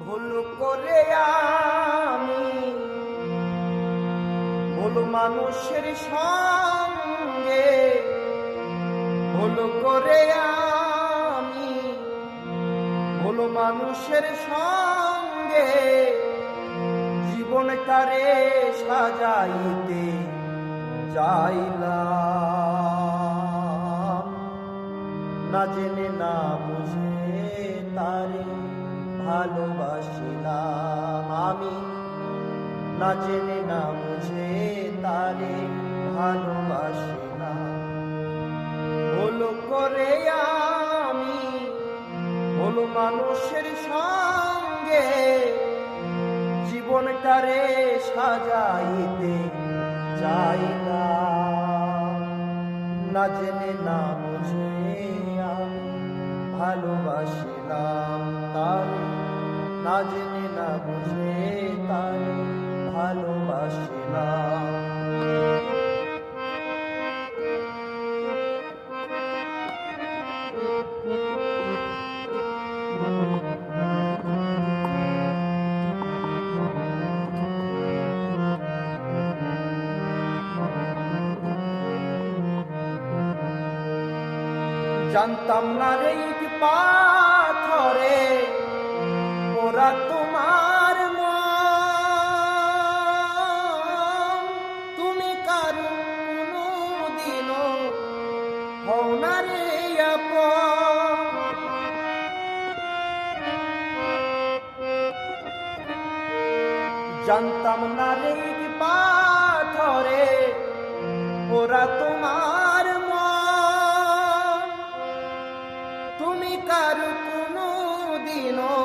ভুল করে আমি ভুল মানুষের সঙ্গে ভুল করে আমি ভুল মানুষের সঙ্গে জীবনটারে সাজাইতে চাইলাম। না জেনে না বুঝে তারে ভালোবাসিলাম আমি। না জেনে, না বুঝে তারে ভালোবাসিলাম। ভুল করে আমি ভুল মানুষের সঙ্গে জীবনটারে সাজাইতে চাইলাম। না জেনে, না বুঝে আমি ভালোবাসিলাম তারে না জেনে না বুঝে তারে ভালোবাসিলাম জানতাম না রে পাথরে ওরা তোমার। তুমি কারু দিনও হও না রে আপন। জানতাম না রে পাথরে ওরা তোমার তুমি কারু কোনো দিনও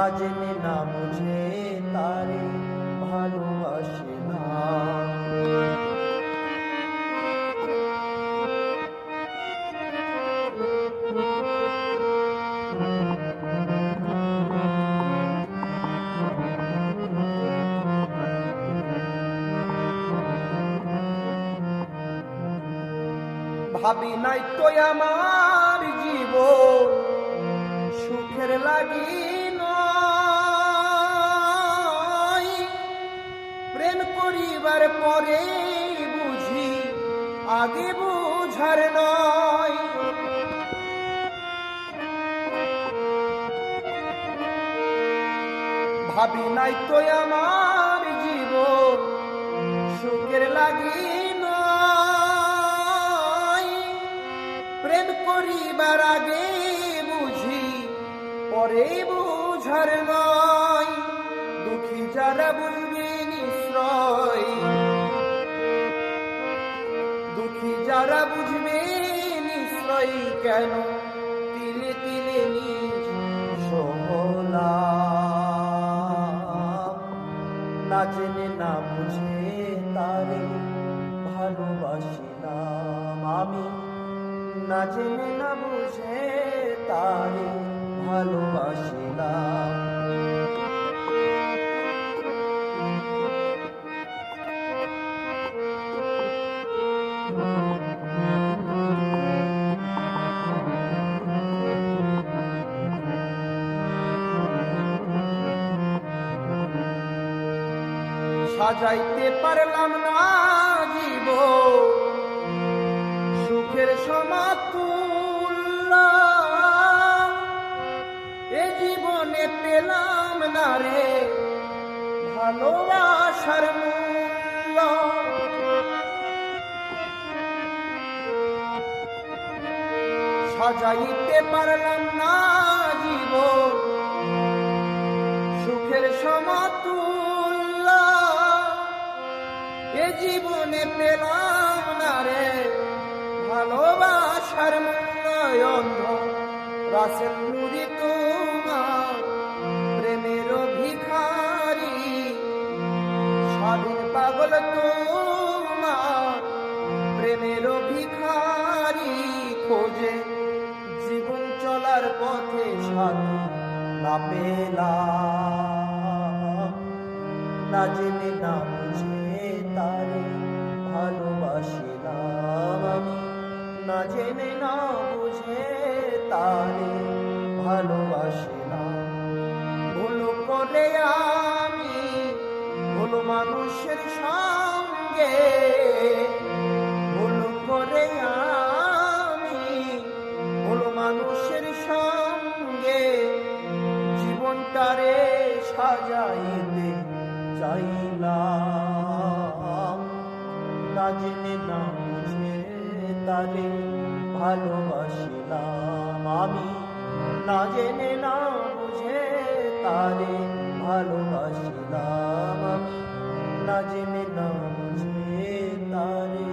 না জেনে না বুঝে তারে ভালোবাসিলাম ভাবি নাই তো আমার জীবন সুখের লাগি করিবার পরে বুঝি, আগে বুঝার নয় ভাবি নাই তো আমার জীবন সুখের লাগি। প্রেম করিবার আগে বুঝি, পরে বুঝার নয় দুঃখী যারা বুঝবে নিশ্রয় দুঃখী যারা বুঝবে নিশ্রয় কেন তিলে তিলে নিজ সহলাম না জেনে না বুঝে তারে ভালোবাসিলাম আমি। না জেনে না বুঝে তারে ভালোবাসিলাম। সাজাইতে পারলাম না জীব? সুখের সমাতুল্য। এ জীবনে পেলাম না রে ভালোবাসার মূল্য। সাজাইতে পারলাম না জীব। সুখের সমাতুল্য জীবনে পেলাম না রে। ভালোবাসার মূল্য অন্ধ তোমার প্রেমের ভিখারি স্বাধীন পাগল তোমার প্রেমের ভিখারি খোঁজে জীবন চলার পথে সাথী না পেলা না জেনে না বুঝে আমি না জেনে, না বুঝে তারে ভালোবাসিলাম ভুল করে আমি ভুল মানুষের সঙ্গে, ভুল করে আমি ভুল মানুষের সঙ্গে জীবনটারে সাজাইতে চাইলাম না জেনে, না তারে ভালোবাসিলাম আমি। না জেনে, না বুঝে তারে ভালোবাসিলাম আমি। না জেনে, না বুঝে তারে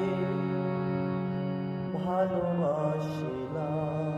ভালোবাসিলাম।